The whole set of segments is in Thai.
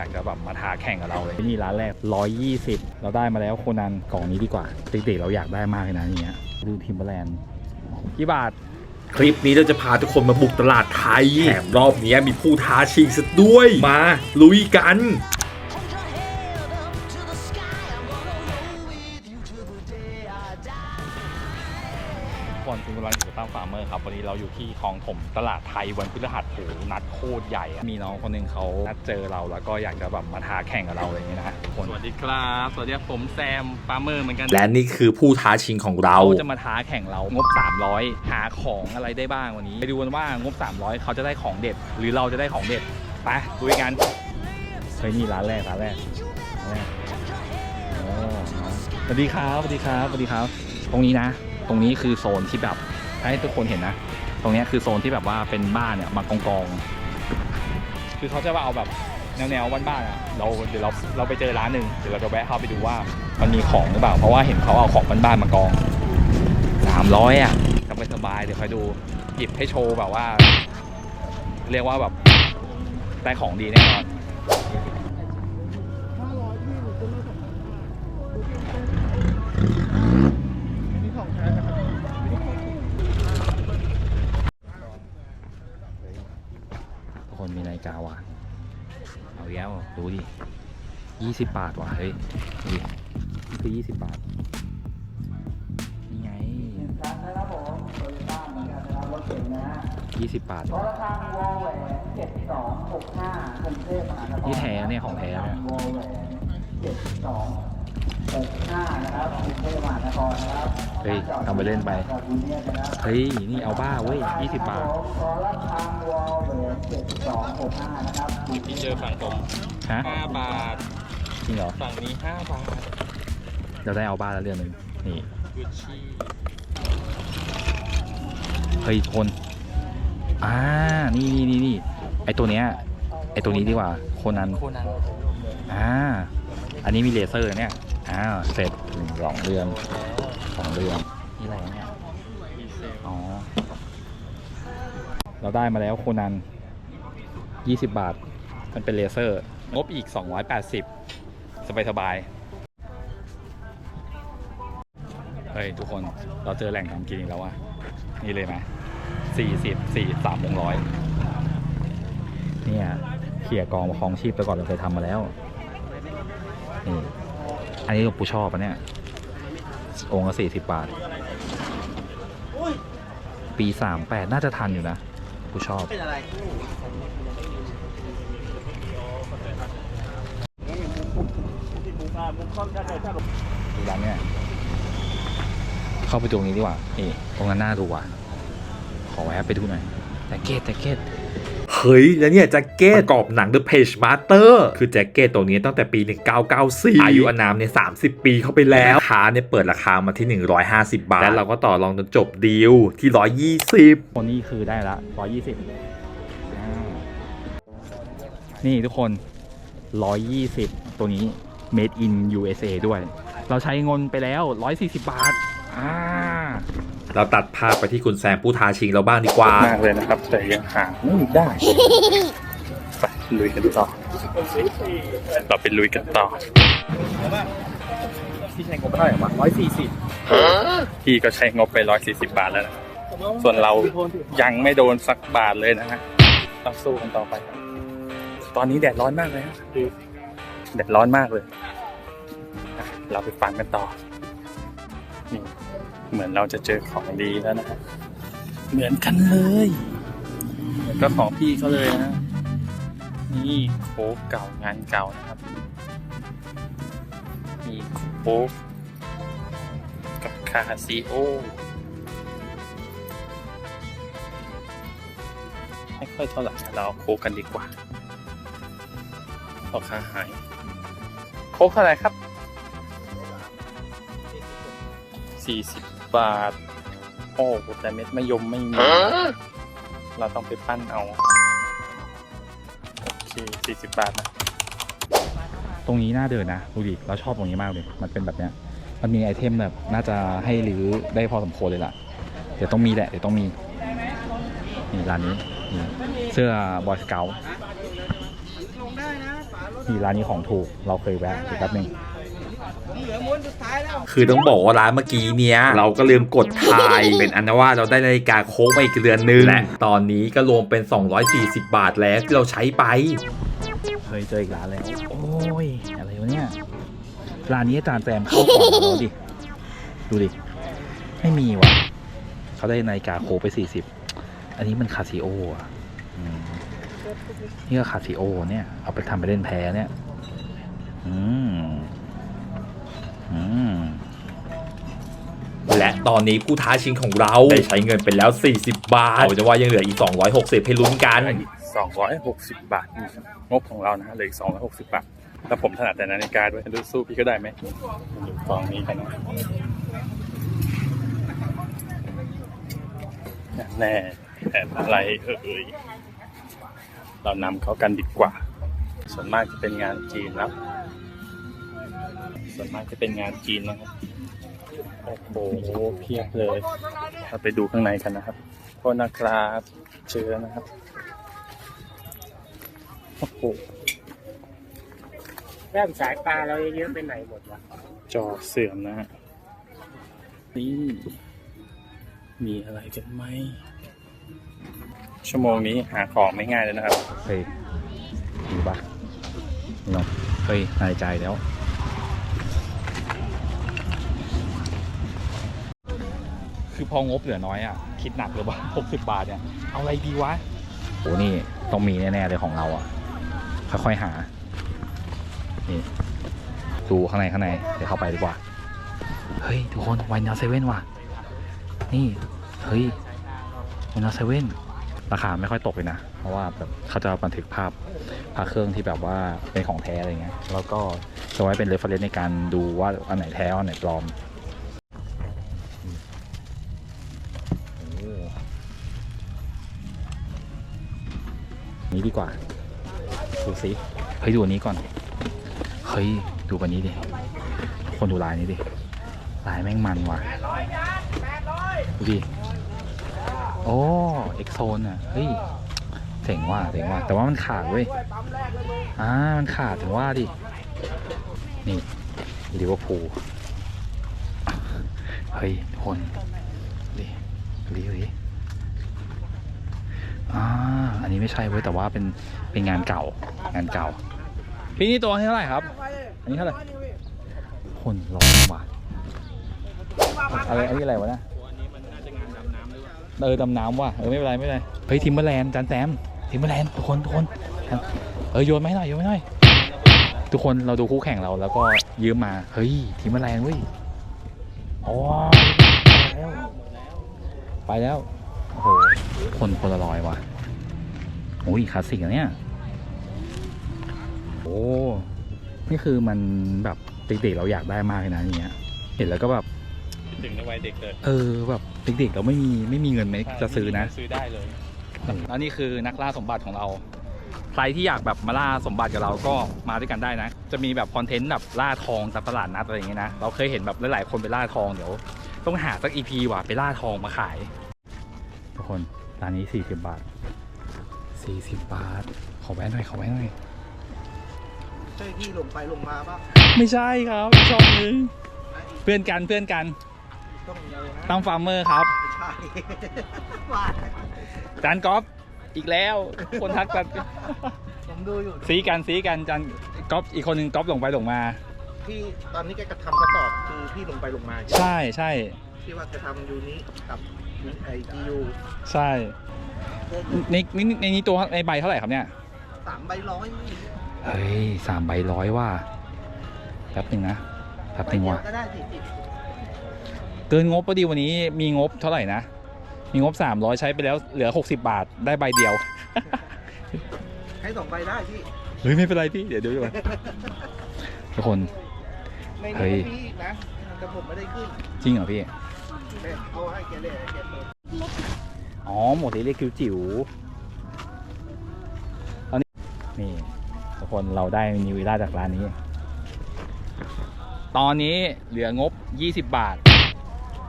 อยากจะแบบมาท้าแข่งกับเราเลยนี่ร้านแรก 120 เราได้มาแล้วโคนันกล่องนี้ดีกว่าติติเราอยากได้มากเลยนะอย่างเงี้ยดูทิมเบอร์แลนด์กี่บาท คลิปนี้เราจะพาทุกคนมาบุกตลาดไทยแถมรอบนี้มีผู้ท้าชิงซะด้วย มาลุยกันคน เราอยู่ที่คลองถมตลาดไทยวันพฤหัสโหนัดโคตรใหญ่อะมีน้องคนหนึ่งเขานัดเจอเราแล้วก็อยากจะแบบมาท้าแข่งกับเราอะไรอย่างเงี้ยนะฮะคนสวัสดีครับ สวัสดีครับผมแซมฟาร์มเมอร์เหมือนกันและนี่คือผู้ท้าชิงของเราเขาจะมาท้าแข่งเรางบ 300 หาของอะไรได้บ้างวันนี้ ไปดูกันว่างบ 300 เขาจะได้ของเด็ด หรือเราจะได้ของเด็ดไปดูกันเฮ้ยนี่ร้านแรกร้านแรกร้านแรกโอ้น้องสวัสดีครับสวัสดีครับสวัสดีครับ ตรงนี้นะ ตรงนี้คือโซนที่แบบให้ทุกคนเห็นนะ ตรงนี้คือโซนที่แบบว่าเป็นบ้านเนี่ยมากองกอง คือเขาจะว่าเอาแบบแนวๆบ้านๆอะเราเดี๋ยวเราเราไปเจอร้านหนึ่งเดี๋ยวเราจะแวะเข้าไปดูว่ามันมีของหรือเปล่า เพราะว่าเห็นเขาเอาของบ้านๆมากองสามร้อยอะสบายสบายเดี๋ยวคอยดูหยิบให้โชว์แบบว่า เรียกว่าแบบได้ของดีแน่นอน ทุกคนมีนาฬิกาว่ะเอาอีกแล้วดูดิยี่สิบบาทว่ะเฮ้ยดูดินี่คือยี่สิบบาทนี่ไงยี่สิบบาทเหรอนี่แท้เนี่ยของแท้เนี่ยเฮ้ยทำไปเล่นไป เฮ้ย นี่เอาบ้าเว้ยยี่สิบบาทที่เจอฝั่งผมฮะ5บาท จริงเหรอ ฝั่งนี้5บาท เราได้เอาบ้าแล้วเรือนหนึ่งนี่ กุชชี่เฮ้ยทุกคน อ่า นี่นี่นี่นี่ไอตัวเนี้ย ไอตัวนี้ดีกว่า โคนัน โคนัน อ่า อันนี้มีเลเซอร์เนี่ย อ่าเสร็จหนึ่งสองเดือนสองเดือนนี่อะไรเนี่ยดีเซลอ๋อ เราได้มาแล้วโคนันยี่สิบบาท มันเป็นเลเซอร์ งบอีก 280 สบายสบายๆเฮ้ย ทุกคนเราเจอแหล่งทำกินอีกแล้วว่ะ นี่เลยไหมสี่สิบสี่สามวงร้อยเนี่ยเขี่ยกองประคองชีพไปก่อนเราเคยทำมาแล้วนี่ อันนี้ปูชอบปะเนี่ย องค์ละสี่สิบบาท ปีสามแปดน่าจะทันอยู่นะกูชอบดูร้านเนี่ยเข้าไปตรงนี้ดีกว่านี่ตรงนั้นน่าดูว่ะขอแวะไปดูหน่อยแต่เกตแต่เกต เฮ้ย แล้วเนี่ยแจ็คเก็ตประกอบหนัง The Page Master คือแจ็คเก็ตตัวนี้ตั้งแต่ปี 1994 อายุอานามเนี่ย30 ปีเข้าไปแล้วราคาเนี่ยเปิดราคามาที่ 150 บาท แล้วเราก็ต่อรองจนจบดีลที่ 120คนนี้คือได้ละร้อยยี่สิบนี่ทุกคนร้อยยี่สิบตัวนี้ made in USA ด้วย เราใช้เงินไปแล้วร้อยสี่สิบบาท อ่า เราตัดภาพไปที่คุณแซมผู้ท้าชิงเราบ้างดีกว่า มากเลยนะครับ แต่ยังหาไม่ได้ ไปลุยกันต่อ เราไปลุยกันต่อ พี่ใช้งบเท่าไหร่วะร้อยสี่สิบพี่ก็ใช้งบไปร้อยสี่สิบบาทแล้วนะ ส่วนเรายังไม่โดนสักบาทเลยนะฮะต้องสู้กันต่อไปครับตอนนี้แดดร้อนมากเลยฮะดูแดดร้อนมากเลยอะเราไปฟังกันต่อนี่ เหมือนเราจะเจอของดีแล้วนะฮะเหมือนกันเลยเหมือนก็ของพี่เขาเลยนะ นี่โค้กเก่างานเก่านะครับ มีโค้กกับคาซิโอไม่ค่อยเท่าไหร่เราเอาโค้กกันดีกว่าราคาหาย โค้กเท่าไหร่ครับสี่สิ บบาท โอ้แต่เม็ดมะยมไม่มี เราต้องไปปั้นเอา โอเคสี่สิบบาทนะ ตรงนี้น่าเดินนะดูดิเราชอบตรงนี้มากเลย มันเป็นแบบเนี้ย มันมีไอเทมแบบน่าจะให้รื้อได้พอสมควรเลยล่ะ เดี๋ยวต้องมีแหละ เดี๋ยวต้องมี นี่ร้านนี้นี่เสื้อบอยสเกลนี่ร้านนี้ของถูก เราเคยแวะอีกแป๊บหนึง คือต้องบอกว่าร้านเมื่อกี้เนี้ย เราก็ลืมกดทายเป็นอันว่าเราได้นาฬิกาโค้กมาอีกเรือนนึงและตอนนี้ก็รวมเป็น 240 บาทแล้วที่เราใช้ไปเคยเจออีกร้านแล้วโอ้ยอะไรวะเนี่ยร้านนี้อาจารย์แซมเข้าก่อนเราดิดูดิไม่มีว่ะเขาได้นาฬิกาโคไป 40 อันนี้มันคาซิโออะอืมนี่ก็คาซิโอเนี่ยเอาไปทำไปเล่นแพ้เนี่ย อืมอืม และตอนนี้ผู้ท้าชิงของเรา ได้ใช้เงินไปแล้ว 40 บาทเอาจะว่ายังเหลืออีก 260ให้ลุ้นกันสองร้อยหกสิบบาทนี่ครับงบของเรานะฮะเหลืออีกสองร้อยหกสิบบาทแล้วผมถนัดแต่นาฬิกาด้วยดูสู้พี่ก็ได้ไหมดูกองนี้กันนะแน่แอบอะไรเอ่ยเรานำเขากันดีกว่า ส่วนมากจะเป็นงานจีนแล้ว ส่วนมากจะเป็นงานจีนนะครับโอ้โหเพียบเลยเราไปดูข้างในกันนะครับโทษนะครับเชื้อนะครับโอ้โหแว่นสายตาเราเยอะๆไปไหนหมดวะจอเสื่อมนะฮะนี่มีอะไรกันไหมชั่วโมงนี้หาของไม่ง่ายเลยนะครับ เฮ้ยดูปะนี่น้องเฮ้ยนายใจแล้ว คือพองบเหลือน้อยอะ คิดหนักเลยว่าหกสิบบาทเนี่ย เอาอะไรดีวะโอ้นี่ต้องมีแน่ ๆ เลยของเราอะ ค่อย ๆ หา นี่ ดูข้างในข้างใน เดี๋ยวเข้าไปดีกว่า เฮ้ย ทุกคนวันนาเซเว่นว่ะ นี่ เฮ้ยวันนาเซเว่นราคาไม่ค่อยตกเลยนะ เพราะว่าแบบเขาจะบันทึกภาพพาเครื่องที่แบบว่าเป็นของแท้อะไรเงี้ย แล้วก็จะไว้เป็นเรฟเฟรนซ์ในการดูว่าอันไหนแท้อันไหนปลอม นี้ดีกว่า ดูสิเฮ้ยดูอันนี้ก่อน เฮ้ยดูอันนี้ดิ คนดูลายนี้ดิ ลายแม่งมันว่ะดูดิ โอ้เอ็กโซนอะ เฮ้ยเจ๋งว่ะเจ๋งว่ะแต่ว่ามันขาดเว้ย อ่า มันขาดถึงว่าดิ นี่ลิเวอร์พูลเฮ้ยทุกคนดิดูดิดูดิอ่า อั นี้ไม่ใช่เว้ยแต่ว่าเป็นเป็นงานเก่างานเก่าพี่นี่ตัวเท่าไหร่ครับ อันนี้เท่าไหร่คนร้อนว่ะอะไรอันนี้อะไรวะเนะเออดำน้ำว่ะเออไม่เป็นไรไม่เป็นไรเฮ้ยทิมเบอร์แลนด์จานแซมทิมเบอร์แลนด์ทุกคนทุกคนเออโยนไหมหน่อยโยนไหมหน่อยทุกคนเราดูคู่แข่งเราแล้วก็ยืมมาเฮ้ยทิมเบอร์แลนด์เว้ยอ๋อไปแล้วไปแล้วโอ้โห คนคนละร้อยว่ะ โอ้ยคลาสสิกอะเนี่ยโอ้นี่คือมันแบบเด็กๆเราอยากได้มากเลยนะอย่างเงี้ยเห็นแล้วก็แบบถึงในวัยเด็กเลยเออแบบเด็กๆเราไม่มีไม่มีเงินไหมจะซื้อนะซื้อได้เลยแล้วนี่คือนักล่าสมบัติของเรา ใครที่อยากแบบมาล่าสมบัติกับเราก็มาด้วยกันได้นะ จะมีแบบคอนเทนต์แบบล่าทองตามตลาดนัดอะไรอย่างเงี้ยนะ เราเคยเห็นแบบหลายๆคนไปล่าทองเดี๋ยว ต้องหาสักอีพีว่ะไปล่าทองมาขาย ทุกคนร้านนี้40บาท 40บาท ขอแวะหน่อย ขอแวะหน่อย ใช่พี่ลงไปลงมาป่ะไม่ใช่ครับอีกช่องนึงเพื่อนกัน เพื่อนกัน ต้องเยอะนะตั้งฟาร์มเมอร์ครับ ไม่ใช่ ว่าจานกอล์ฟอีกแล้ว คนทักกันผมดูอยู่ซีกันซีกันจานก๊อฟอีกคนหนึ่งก๊อฟลงไปลงมาพี่ตอนนี้แกกระทำกระสอบคือพี่ลงไปลงมาใช่ใช่ที่ว่าจะทำยูนี้กับไอจียูใช่ ในในในนี้ตัวในใบเท่าไหร่ครับเนี่ยสามใบร้อยเฮ้ยสามใบร้อยว่าแป๊บหนึ่งนะแป๊บหใบนึ่งเดียวว่ะก็ได้สี่สิบเกินงบพอดีวันนี้มีงบเท่าไหร่นะ มีงบ300ใช้ไปแล้วเหลือ60บาทได้ใบเดียว ให้สองใบได้พี่เฮ้ยไม่เป็นไรพี่เดี๋ยวเดี๋ยวดูก่อนทุกคนในเฮ้นี้ยพี่อีกนะแต่ผมไม่ได้ขึ้นจริงเหรอพี่เนี่ยเอาให้แกเลยแกเปิด อ๋อ หมดที่เรียกคิวจิ๋วตอนนี้นี่ทุกคนเราได้นิววิล่าจากร้านนี้ ตอนนี้เหลืองบ 20 บาท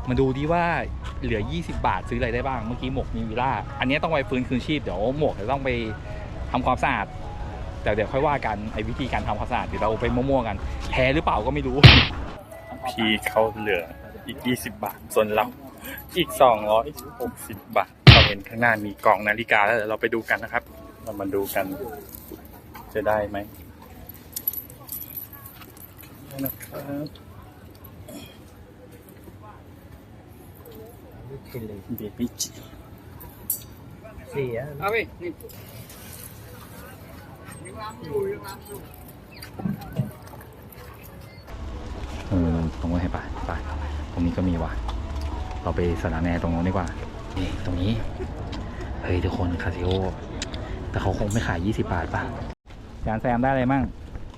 มาดูดีว่าเหลือ 20 บาทซื้ออะไรได้บ้าง เมื่อกี้หมวกนิววิล่า อันนี้ต้องไปฟื้นคืนชีพ เดี๋ยวหมวกจะต้องไปทำความสะอาด แต่เดี๋ยวค่อยว่ากันไอ้วิธีการทำความสะอาดเดี๋ยวเราไปมั่วๆกันแพ้หรือเปล่าก็ไม่รู้ พี่เขาเหลืออีก 20 บาท ส่วนเราอีก 260 บาท เราเห็นข้างหน้ามีกล่องนาฬิกาแล้วเดี๋ยวเราไปดูกันนะครับ เรามาดูกัน จะได้ไหมนะครับเบบี้จีเสียเออตรงนู้นให้ไปไปตรงนี้ก็มีว่ะ เราไปสนามแนตรงนู้นดีกว่า นี่ตรงนี้ เฮ้ยทุกคนคาซิโอ แต่เขาคงไม่ขาย 20 บาทป่ะจานแซมได้อะไรมั่ง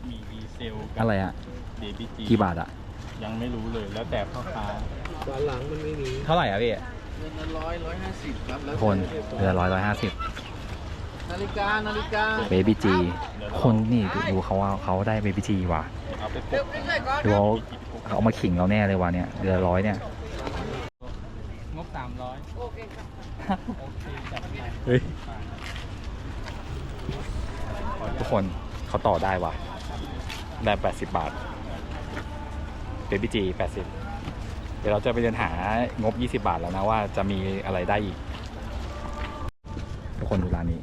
มีดีเซลกัอะไรอะเบบี้จีกี่บาทอะยังไม่รู้เลยแล้วแต่พ่อค้าตอนหลังมันไม่มีเท่าไหร่อะพี่เงินละร้อยร้อยห้าสิบครับแล้วคนเดือนร้อยร้อยห้าสิบนาฬิกานาฬิกาเบบี้จี คนนี่ดูดูเขาว่าเขาได้เบบี้จีว่ะเอาไปปเดี๋ยวกไม่ใช่ก่อนดูเขาเขาเอามาขิงเราแน่เลยว่ะเนี่ยเดือนร้อยเนี่ยงบ สามร้อยโอเคครับโอเคจัดไปเฮ้ยทุกคนเขาต่อได้ว่ะ ได้ 80 บาทเบบี้จี80 เดี๋ยวเราจะไปเดินหางบ 20 บาทแล้วนะว่าจะมีอะไรได้อีก ทุกคนดูร้านนี้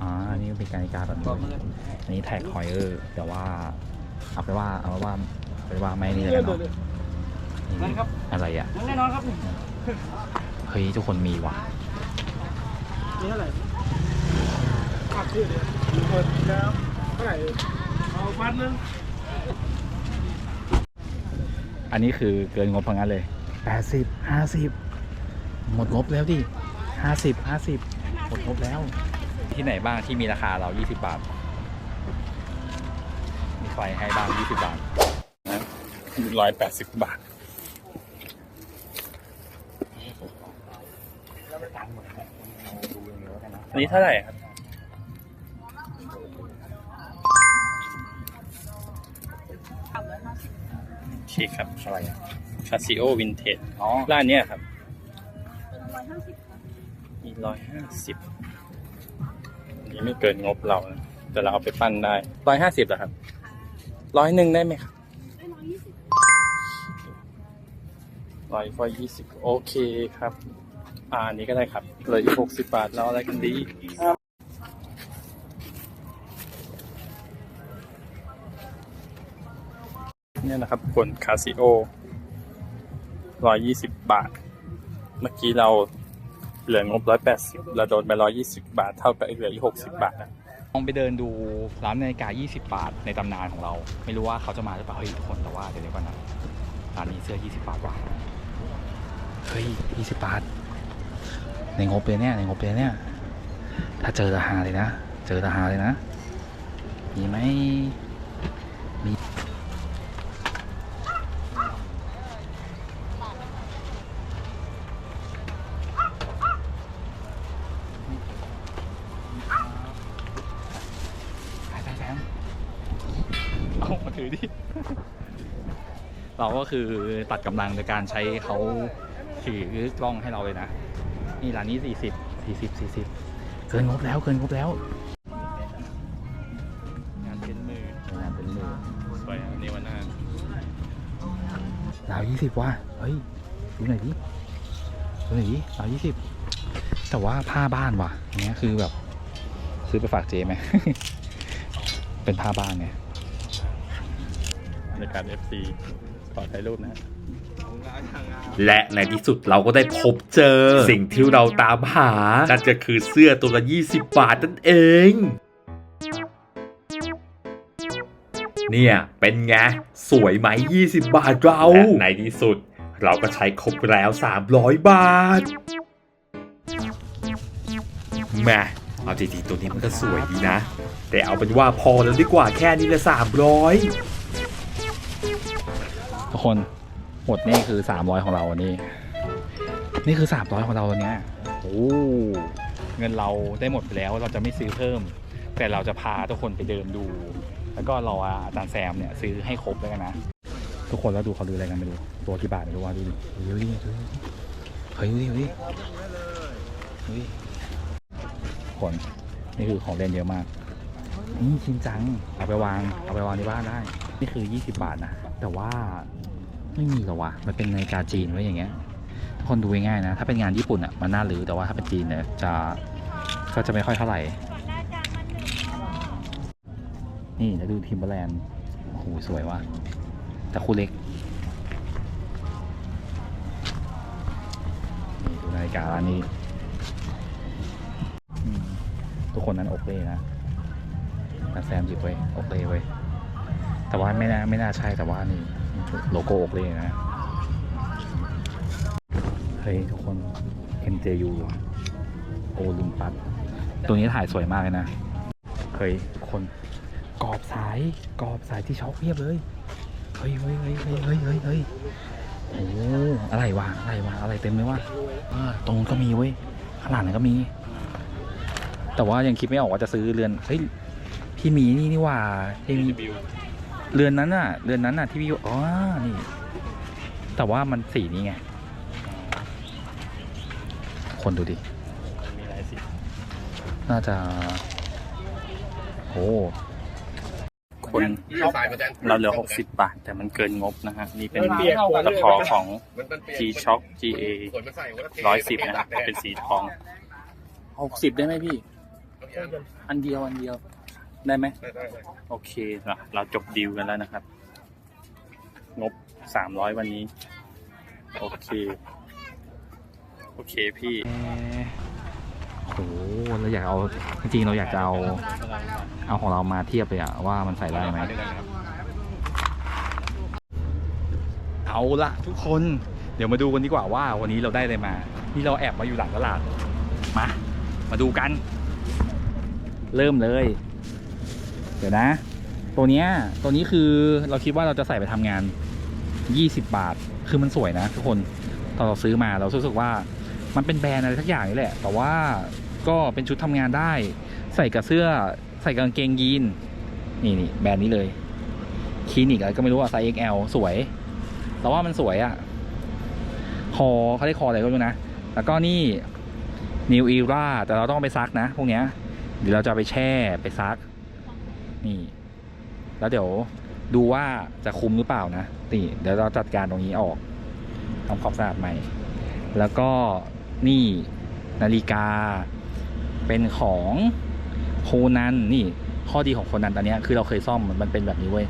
อ่าอันนี่เป็นการนิกาแบบนี้เลยอันนี้แท็กคอยเออร์แต่ว่าเอาไปนว่าเอาไปนว่าเอาไปนว่าไม่นี่เลยกัน เนาะนี่อะไรอะแน่นอนครับเฮ้ยทุกคนมีว่ะนี่เท่าไหร่ขับชื่อเดียวมีคนแล้วเท่าไหร่เอาพันหนึงอันนี้คือเกินงบพังนั้นเลยแปดสิบห้าสิบหมดงบแล้วดิห้าสิบห้าสิบหมดงบแล้ว ที่ไหนบ้างที่มีราคาเรา20บาท มีใครให้บ้าง20บาทร้อยแปดสิบบาท อันนี้เท่าไหร่ครับโอเคครับอะไรอะคาซิโอวินเทจอ๋อร้านเนี้ยครับมีร้อยห้าสิบนี่ไม่เกินงบเรานะแต่เราเอาไปปั้นได้ร้อยห้าสิบเหรอครับร้อยหนึ่งได้ไหมครับร้อยกว่ายี่สิบโอเคครับ อ่าอันนี้ก็ได้ครับเหลืออีกหกสิบบาทเราอะไรกันดีเนี่ยนะครับผลคาซิโอร้อยยี่สิบบาท เมื่อกี้เราเหลืองบร้อยแปดสิบเราโดนไปร้อยยี่สิบาท เท่ากับเหลืออีกหกสิบาทนะลองไปเดินดูร้านนาฬิกา 20 บาทในตำนานของเรา ไม่รู้ว่าเขาจะมาหรือเปล่าเฮ้ยทุกคนแต่ว่าเดี๋ยวเดี๋ยวก่อนนะร้านนี้เสื้อ 20 บาทว่ะเฮ้ย 20 บาท ในงบเลยเนี่ยในงบเลยเนี่ย ถ้าเจอราคาเลยนะ เจอราคาเลยนะ มีไหมมีไปไปแซมเอามาถือดิ เราก็คือตัดกำลังในการใช้เขาถือกล้องให้เราเลยนะ นี่ร้านนี้สี่สิบสี่สิบสี่สิบเกินงบแล้วเกินงบแล้ว งานเป็นมืองานเป็นมือสวยอันนี้วันหน้าราวยี่สิบว่ะเฮ้ยดูหน่อยดิดูหน่อยดิราวยี่สิบแต่ว่าผ้าบ้านว่ะอันเนี้ยคือแบบ ซื้อไปฝากเจ๊ไหม เป็นผ้าบ้านไงในการ FC ขอถ่ายรูปนะฮะ และในที่สุดเราก็ได้พบเจอ สิ่งที่เราตามหา นั่นก็คือเสื้อตัวละ 20 บาทนั่นเอง เนี่ย เป็นไง สวยไหม 20 บาทเรา และในที่สุด เราก็ใช้ครบแล้ว 300 บาทแหม่เอาจริงๆตัวนี้มันก็สวยดีนะ แต่เอาเป็นว่าพอแล้วดีกว่าแค่นี้ละ300ทุกคน หมดนี่คือสามร้อยของเราวันนี้ นี่คือสามร้อยของเราวันนี้โอ้เงินเราได้หมดไปแล้วเราจะไม่ซื้อเพิ่ม แต่เราจะพาทุกคนไปเดินดู แล้วก็รออาจารย์แซมเนี่ยซื้อให้ครบแล้วกันนะ ทุกคนแล้วดูเขาดูอะไรกันไม่รู้ตัวกี่บาทไม่รู้ว่าดูดิดูดิดูดิเฮ้ยดูดิดูดิดูดิคนนี่คือของเล่นเยอะมากนี่ชินจัง เอาไปวาง เอาไปวางที่บ้านได้ นี่คือ 20 บาทนะ แต่ว่า ไม่มีหรอวะ มันเป็นนาฬิกาจีนไว้อย่างเงี้ย ทุกคนดูง่ายๆนะ ถ้าเป็นงานญี่ปุ่นอะมันน่ารื้อแต่ว่าถ้าเป็นจีนเนี่ยจะก็จะไม่ค่อยเท่าไหร่ นี่แล้วดูทิมเบอร์แลนด์โอ้โหสวยว่ะ แต่คู่เล็ก นี่ดูนาฬิการ้านนี้ ทุกคนนั้นโอเคนะแต่แซมหยิบไว้โอเคไว้แต่ว่าไม่น่าไม่น่าใช่แต่ว่านี่ โลโก้โอเคนะ เฮ้ย ทุกคน MJU โอลิมปัส ตัวนี้ถ่ายสวยมากเลยนะ เฮ้ยทุกคนกรอบสายกรอบสายที่ช็อคเพียบเลย เฮ้ยเฮ้ยเฮ้ยเฮ้ยเฮ้ยเฮ้ยเฮ้ยโอ้อะไรวะ อะไรวะ อะไรเต็มเลยวะตรงนู้นก็มีเว้ย ข้างหลังนั้นก็มี แต่ว่ายังคิดไม่ออกว่าจะซื้อเรือน เฮ้ย พี่มีนี่นี่ว่าพี่มี เรือนนั้นน่ะ เรือนนั้นน่ะที่พี่อ๋อ นี่ แต่ว่ามันสีนี้ไง คนดูดิ มีหลายสี น่าจะ โอ้คนเราเหลือ 60 บาท แต่มันเกินงบนะฮะ นี่เป็นตะขอของ G Shock GA ร้อยสิบนะครับเป็นสีทอง 60 ได้ไหมพี่ อันเดียว อันเดียว ได้ไหมโอเคนะเราจบดีลกันแล้วนะครับ งบ300วันนี้ โอเค โอเคพี่โหเราอยากเอาจริงๆเราอยากจะเอา เอาของเรามาเทียบเลยอะว่ามันใส่ได้ไหมเอาละทุกคน เดี๋ยวมาดูกันดีกว่าว่าวันนี้เราได้อะไรมา นี่เราแอบมาอยู่หลังตลาด มา มาดูกัน เริ่มเลย เดี๋ยวนะ ตัวเนี้ยตัวนี้คือเราคิดว่าเราจะใส่ไปทำงาน 20 บาท คือมันสวยนะทุกคนตอนเราซื้อมาเรารู้สึกว่ามันเป็นแบรนด์อะไรสักอย่างนี่แหละ แต่ว่าก็เป็นชุดทำงานได้ ใส่กับเสื้อใส่กางเกงยีนนี่นี่แบรนด์นี้เลยคลินิกอะไรก็ไม่รู้อะไซส์ XL สวยแต่ว่ามันสวยอะคอเขาได้คออะไรก็ไม่รู้นะ แล้วก็นี่ New Era แต่เราต้องไปซักนะ พวกเนี้ยเดี๋ยวเราจะไปแช่ไปซัก นี่ แล้วเดี๋ยวดูว่าจะคุ้มหรือเปล่านะนี่เดี๋ยวเราจัดการตรงนี้ออกทำความสะอาดใหม่ แล้วก็นี่นาฬิกาเป็นของโคนันนี่ ข้อดีของโคนันตอนนี้คือเราเคยซ่อมมันเป็นแบบนี้เว้ย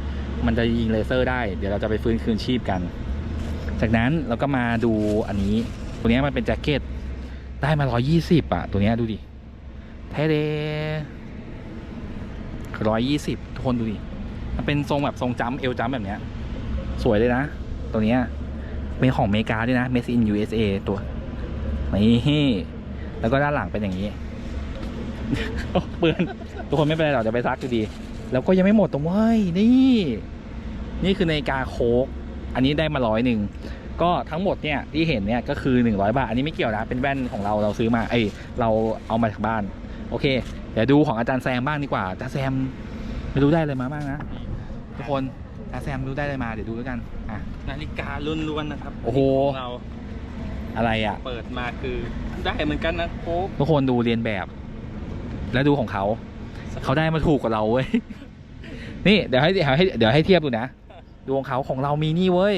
มันจะยิงเลเซอร์ได้เดี๋ยวเราจะไปฟื้นคืนชีพกัน จากนั้นเราก็มาดูอันนี้ ตัวนี้มันเป็นแจ็คเก็ตได้มา 120อะ ตัวนี้ดูดิแท้เด ร้อยยี่สิบทุกคนดูดิมันเป็นทรงแบบทรงจัมเอลจัมแบบเนี้ย สวยเลยนะ ตัวเนี้ยเป็นของอเมริกาด้วยนะ Made in USA ตัวนี่แล้วก็ด้านหลังเป็นอย่างนี้โอ้เปื้อนทุกคนไม่เป็นไรหรอกจะไปซักดูดีแล้วก็ยังไม่หมดตรงเว้ยนี่ นี่คือนาฬิกาโคกอันนี้ได้มาร้อยหนึ่งก็ทั้งหมดเนี่ยที่เห็นเนี่ยก็คือ 100 บาท อันนี้ไม่เกี่ยวนะ เป็นแว่นของเราเราซื้อมา เอ้ยเราเอามาจากบ้าน โอเค เดี๋ยวดูของอาจารย์แซมบ้างดีกว่าอาจารย์แซมไม่รู้ได้อะไรมาบ้างนะทุกคนอาจารย์แซมรู้ได้อะไรมาเดี๋ยวดูแล้วกันอะ นาฬิกาล้วนๆนะครับโอ้โห ของเราอะไรอะ เปิดมาคือได้เหมือนกันนะโค้กทุกคนดูเรียนแบบ แล้วดูของเขา เขาได้มาถูกกว่าเราเว้ย นี่เดี๋ยวให้เดี๋ยวให้เดี๋ยวให้เทียบดูนะ ดูของเขาของเรามีนี่เว้ย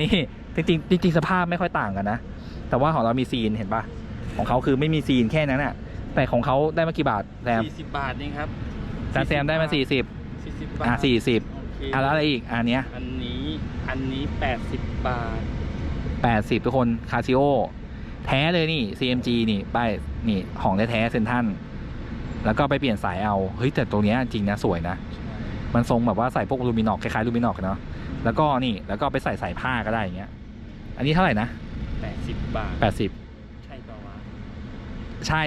นี่จริงๆจริงๆสภาพไม่ค่อยต่างกันนะ แต่ว่าของเรามีซีนเห็นปะของเขาคือไม่มีซีนแค่นั้นอะ แต่ของเขาได้มากี่บาทแซม40บาทเองครับแต่แซมได้มาสี่สิบ40บาทอะสี่สิบโอเคอะแล้วอะไรอีกอันเนี้ยอันนี้อันนี้80บาทแปดสิบทุกคนคาซิโอแท้เลยนี่ CMG นี่ป้ายนี่ของแท้ๆเซนทันแล้วก็ไปเปลี่ยนสายเอา เฮ้ย แต่ตัวเนี้ยจริงนะ สวยนะ มันทรงแบบว่าใส่พวกลูมินอกคล้ายๆลูมินอกเนาะแล้วก็นี่แล้วก็ไปใส่สายผ้าก็ได้อย่างเงี้ย อันนี้เท่าไหร่นะ80บาทแปดสิบใช่ป่าวะใช่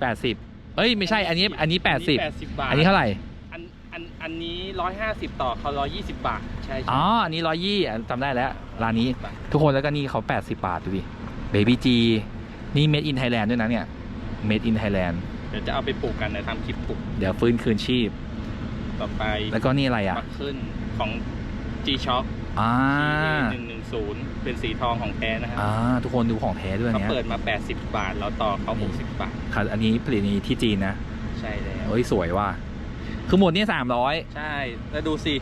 แปดสิบเอ้ยไม่ใช่อันนี้อันนี้แปดสิบ80 บาทอันนี้เท่าไหร่อันอันอันนี้150ต่อเขา120บาท ใช่ใช่อ๋ออันนี้ร้อยยี่จำได้แล้วร้านนี้บาททุกคนแล้วก็นี่เขาแปดสิบาทดูดิ Baby G นี่ Made in Thailand ด้วยนะเนี่ย Made in Thailand เดี๋ยวจะเอาไปปลูกกันในทำคลิปปลูกเดี๋ยวฟื้นคืนชีพต่อไปแล้วก็นี่อะไรอะบัคขึ้นของ G Shock อ่า 110เป็นสีทองของแท้นะครับอ่าทุกคนดูของแท้ด้วยเขาเนี้ยเปิดมา 80 บาท แล้วต่อเขา60 บาท ค่ะอันนี้ผลิตในที่จีนนะใช่แล้ว เอ้ยสวยว่ะคือหมดนี่สามร้อยใช่ แล้วดูสิ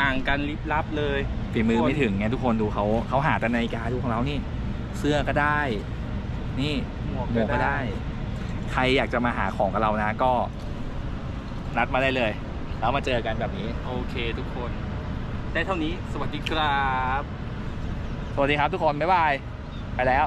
ต่างกันลิบลับเลย ฝีมือไม่ถึงไงทุกคนดูเขาเขาหาแต่นาฬิกาดูของเรานี่ เสื้อก็ได้ นี่หมวกหมวกก็ได้ ใครอยากจะมาหาของกับเรานะก็ นัดมาได้เลย แล้วมาเจอกันแบบนี้ โอเคทุกคน ได้เท่านี้ สวัสดีครับ สวัสดีครับทุกคน บ๊ายบาย ไปแล้ว